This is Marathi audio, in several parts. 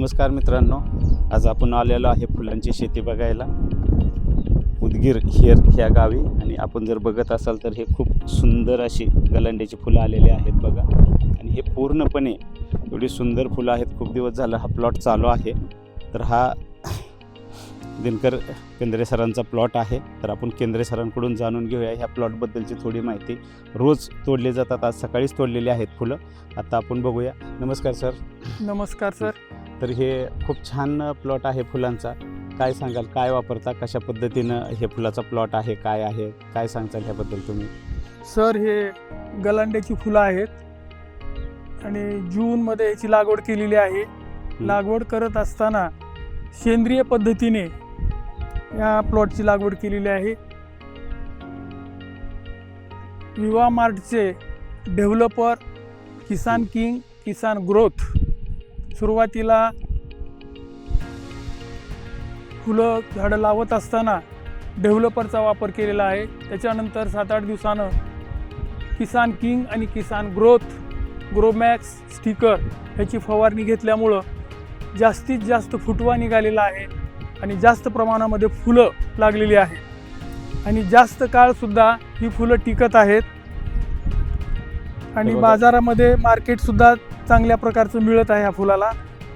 नमस्कार मित्रांनो. आज आपण आलेलो आहे फुलांची शेती बघायला. उदगीर हेर ह्या गावी आणि आपण जर बघत असाल तर हे खूप सुंदर अशी गलांड्याची फुलं आलेली आहेत बघा. आणि हे पूर्णपणे एवढी सुंदर फुलं आहेत. खूप दिवस झालं हा प्लॉट चालू आहे. तर हा दिनकर केंद्रे सरांचा प्लॉट आहे. तर आपण केंद्रे सरांकडून जाणून घेऊया ह्या प्लॉटबद्दलची थोडी माहिती. रोज तोडले जातात. आज सकाळीच तोडलेली आहेत फुलं. आता आपण बघूया. नमस्कार सर. नमस्कार सर. तर हे खूप छान प्लॉट आहे फुलांचा. काय सांगाल? काय वापरता? कशा पद्धतीनं हे फुलाचा प्लॉट आहे? काय आहे? काय सांगताल ह्याबद्दल तुम्ही? सर हे गलांड्याची फुलं आहेत. आणि जूनमध्ये याची लागवड केलेली आहे. लागवड करत असताना सेंद्रिय पद्धतीने या प्लॉटची लागवड केलेली आहे. Viva मार्टचे developer Kisan king Kisan growth. सुरुवातीला फुलं झाडं लावत असताना डेव्हलपरचा वापर केलेला आहे. त्याच्यानंतर सात आठ दिवसानं किसान किंग आणि किसान ग्रोथ ग्रोमॅक्स स्टिकर ह्याची फवारणी घेतल्यामुळं जास्तीत जास्त फुटवा निघालेला आहे आणि जास्त प्रमाणामध्ये फुलं लागलेली आहेत आणि जास्त काळसुद्धा ही फुलं टिकत आहेत. आणि. बाजारामध्ये मार्केटसुद्धा चांगल्या प्रकारचं मिळत आहे ह्या फुलाला.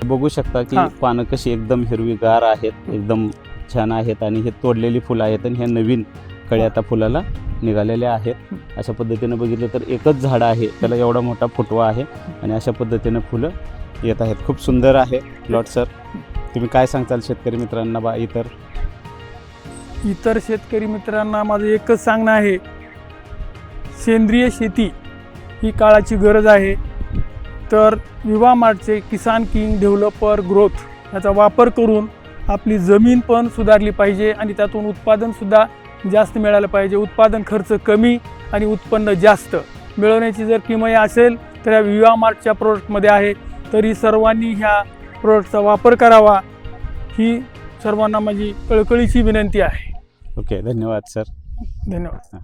बघू शकता की हा. पानं कशी एकदम हिरवीगार आहेत एकदम छान आहेत आणि हे तोडलेली फुलं आहेत आणि ह्या नवीन कळ्या आता फुलाला निघालेल्या आहेत. अशा पद्धतीनं बघितलं तर एकच झाड आहे त्याला एवढा मोठा फुटवा आहे आणि अशा पद्धतीनं फुलं येत आहेत. खूप सुंदर आहे प्लॉट सर. तुम्ही काय सांगताल शेतकरी मित्रांना बा इतर? इतर शेतकरी मित्रांना माझं एकच सांगणं आहे सेंद्रिय शेती ही काळाची गरज आहे. तर विवा मार्टचे किसान किंग डेव्हलपर ग्रोथ याचा वापर करून आपली जमीन पण सुधारली पाहिजे आणि त्यातून उत्पादनसुद्धा जास्त मिळालं पाहिजे. उत्पादन खर्च कमी आणि उत्पन्न जास्त. मिळवण्याची जर किमया असेल तर या विवा मार्टच्या प्रोडक्टमध्ये आहे. तरी सर्वांनी ह्या प्रोडक्टचा वापर करावा. ही सर्वांना माझी कळकळीची विनंती आहे. ओके धन्यवाद सर. धन्यवाद.